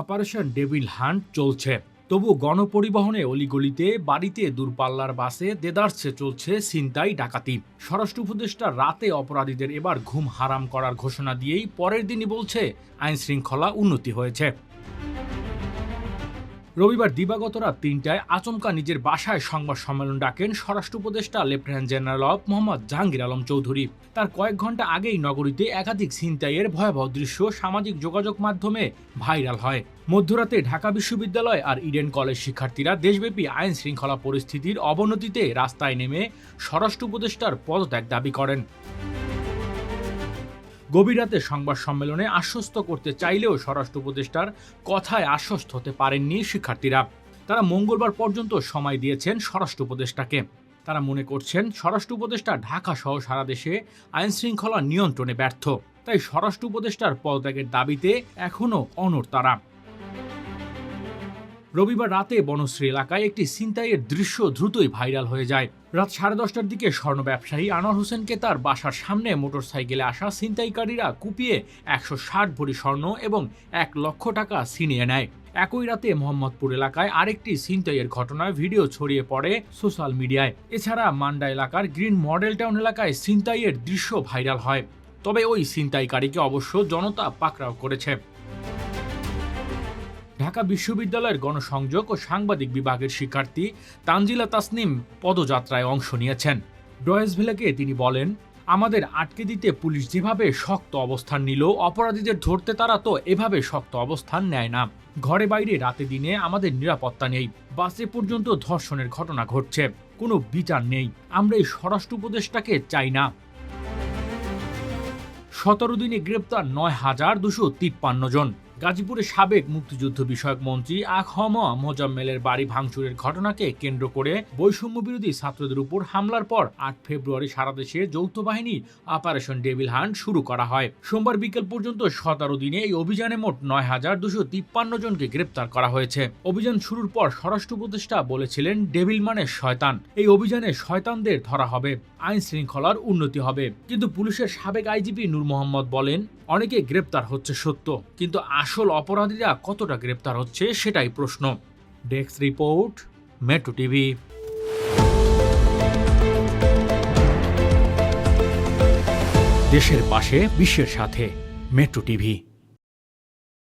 Operation devil hunt চলছে। তবু গণপরিবহনে অলিগলিতে, বাড়িতে দূরপাল্লার বাসে, দেদার্সে চলছে ছিনতাই, ডাকাতি। স্বরাষ্ট্র উপদেষ্টা রাতে অপরাধীদের এবার ঘুম হারাম করার ঘোষণা দিয়েই পরের দিনই বলছে, আইনশৃঙ্খলা উন্নতি হয়েছে। রবিবার দিবাগত রাত তিনটায় আচমকা নিজের বাসায় সংবাদ সম্মেলন ডাকেন স্বরাষ্ট্র উপদেষ্টা, লেফটেন্যান্ট জেনারেল অফ মোহাম্মদ জাহাঙ্গীর আলম চৌধুরী। তার কয়েক ঘণ্টা আগেই নগরীতে একাধিক ছিনতাইয়ের ভয়াবহ দৃশ্য সামাজিক যোগাযোগ মাধ্যমে ভাইরাল হয়। মধ্যরাতে ঢাকা বিশ্ববিদ্যালয় আর ইডেন কলেজ শিক্ষার্থীরা দেশব্যাপী আইন শৃঙ্খলা পরিস্থিতির অবনতিতে রাস্তায় নেমে স্বরাষ্ট্র উপদেষ্টার পদত্যাগ দাবি করেন। গভীর রাতে সংবাদ সম্মেলনে আশ্বস্ত করতে চাইলেও স্বরাষ্ট্র উপদেষ্টার কথায় আশ্বস্ত হতে পারেননি শিক্ষার্থীরা। তারা মঙ্গলবার পর্যন্ত সময় দিয়েছেন স্বরাষ্ট্র উপদেষ্টাকে। তারা মনে করছেন, স্বরাষ্ট্র উপদেষ্টা ঢাকা সহ সারা দেশে আইন শৃঙ্খলা নিয়ন্ত্রণে ব্যর্থ। তাই স্বরাষ্ট্র উপদেষ্টার পদত্যাগের দাবিতে এখনও অনড় তারা। রবিবার রাতে বনশ্রী এলাকায় একটি ছিনতাইয়ের দৃশ্য দ্রুতই ভাইরাল হয়ে যায়। রাত সাড়ে দশটার দিকে স্বর্ণ ব্যবসায়ী আনোয়ার হোসেনকে তার বাসার সামনে মোটরসাইকেলে আসা ছিনতাইকারীরা কুপিয়ে একশো ষাট ভরি স্বর্ণ এবং এক লক্ষ টাকা ছিনিয়ে নেয়। একই রাতে মোহাম্মদপুর এলাকায় আরেকটি ছিনতাইয়ের ঘটনায় ভিডিও ছড়িয়ে পড়ে সোশ্যাল মিডিয়ায়। এছাড়া মান্ডা এলাকার গ্রিন মডেল টাউন এলাকায় ছিনতাইয়ের দৃশ্য ভাইরাল হয়। তবে ওই ছিনতাইকারীকে অবশ্য জনতা পাকড়াও করেছে। ঢাকা বিশ্ববিদ্যালয়ের গণসংযোগ ও সাংবাদিক বিভাগের শিক্ষার্থী তানজিলা তাসনিম পদযাত্রায় অংশ নিয়েছেন। ডয়েসভিলেকে তিনি বলেন, আমাদের আটকে দিতে পুলিশ যেভাবে শক্ত অবস্থান নিল, অপরাধীদের ধরতে তারা তো এভাবে শক্ত অবস্থান নেয় না। ঘরে বাইরে রাতে দিনে আমাদের নিরাপত্তা নেই। বাসে পর্যন্ত ধর্ষণের ঘটনা ঘটছে। কোনো বিচার নেই। আমরা এই স্বরাষ্ট্র উপদেষ্টাকে চাই না। সতেরো দিনে গ্রেপ্তার নয় হাজার দুশো তিপ্পান্ন জন। গাজীপুরের সাবেক মুক্তিযুদ্ধ বিষয়ক মন্ত্রী আখম মোজাম্মেলের বাড়ি ভাঙচুরের ঘটনাকে কেন্দ্র করে বৈষম্য বিরোধী ছাত্রদের উপর হামলার পর আট ফেব্রুয়ারি সারা দেশে যৌথ বাহিনী অপারেশন ডেভিল হান্ট শুরু করা হয়। সোমবার বিকেল পর্যন্ত সতেরো দিনে এই অভিযানে মোট নয় হাজার দুশো তিপ্পান্ন জনকে গ্রেপ্তার করা হয়েছে। অভিযান শুরুর পর স্বরাষ্ট্র উপদেষ্টা বলেছিলেন, ডেভিল মানে শয়তান। এই অভিযানে শয়তানদের ধরা হবে। আইন শৃঙ্খলার উন্নতি হবে। কিন্তু পুলিশের সাবেক আইজিপি নূর মোহাম্মদ বলেন, অনেকে গ্রেপ্তার হচ্ছে সত্য। কিন্তু আসল অপরাধীরা কতটা গ্রেপ্তার হচ্ছে সেটাই প্রশ্ন। ডেক্স রিপোর্ট, মেট্রো টিভি। দেশের পাশে, বিশ্বের সাথে, মেট্রো টিভি।